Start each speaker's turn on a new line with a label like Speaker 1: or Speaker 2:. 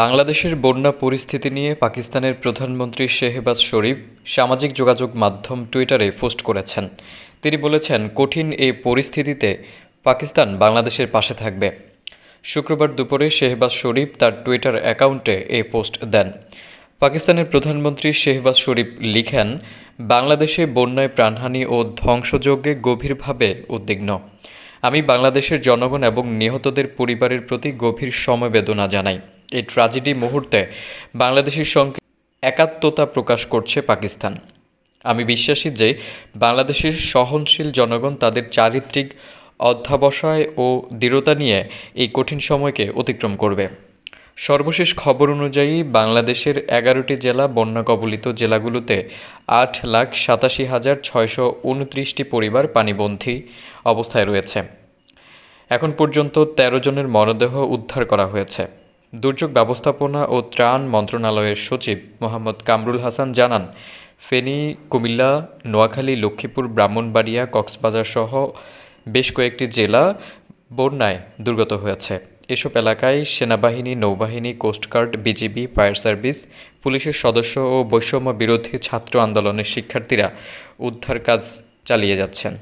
Speaker 1: বাংলাদেশের বন্যা পরিস্থিতি নিয়ে পাকিস্তানের প্রধানমন্ত্রী শেহবাজ শরীফ সামাজিক যোগাযোগ মাধ্যম টুইটারে পোস্ট করেছেন। তিনি বলেছেন, কঠিন এই পরিস্থিতিতে পাকিস্তান বাংলাদেশের পাশে থাকবে। শুক্রবার দুপুরে শেহবাজ শরীফ তার টুইটার অ্যাকাউন্টে এই পোস্ট দেন। পাকিস্তানের প্রধানমন্ত্রী শেহবাজ শরীফ লিখেন, বাংলাদেশে বন্যায় প্রাণহানি ও ধ্বংসযজ্ঞে গভীরভাবে উদ্বিগ্ন। আমি বাংলাদেশের জনগণ এবং নিহতদের পরিবারের প্রতি গভীর সমবেদনা জানাই। এই ট্র্যাজেডি মুহূর্তে বাংলাদেশের সঙ্গে একাত্মতা প্রকাশ করছে পাকিস্তান। আমি বিশ্বাসী যে বাংলাদেশের সহনশীল জনগণ তাদের চারিত্রিক অধ্যাবসায় ও দৃঢ়তা নিয়ে এই কঠিন সময়কে অতিক্রম করবে। সর্বশেষ খবর অনুযায়ী বাংলাদেশের এগারোটি জেলা বন্যা কবলিত জেলাগুলোতে আট লাখ সাতাশি হাজার ছয়শো উনত্রিশটি পরিবার পানিবন্ধী অবস্থায় রয়েছে। এখন পর্যন্ত ১৩ জনের মরদেহ উদ্ধার করা হয়েছে। দুর্যোগ ব্যবস্থাপনা ও ত্রাণ মন্ত্রণালয়ের সচিব মোহাম্মদ কামরুল হাসান জানান, ফেনী, কুমিল্লা, নোয়াখালী, লক্ষ্মীপুর, ব্রাহ্মণবাড়িয়া, কক্সবাজার সহ বেশ কয়েকটি জেলা বন্যায় দুর্গত হয়েছে। এসব এলাকায় সেনাবাহিনী, নৌবাহিনী কোস্টগার্ড বিজিবি, ফায়ার সার্ভিস, পুলিশের সদস্য ও বৈষম্য বিরোধী ছাত্র আন্দোলনের শিক্ষার্থীরা উদ্ধার কাজ চালিয়ে যাচ্ছেন।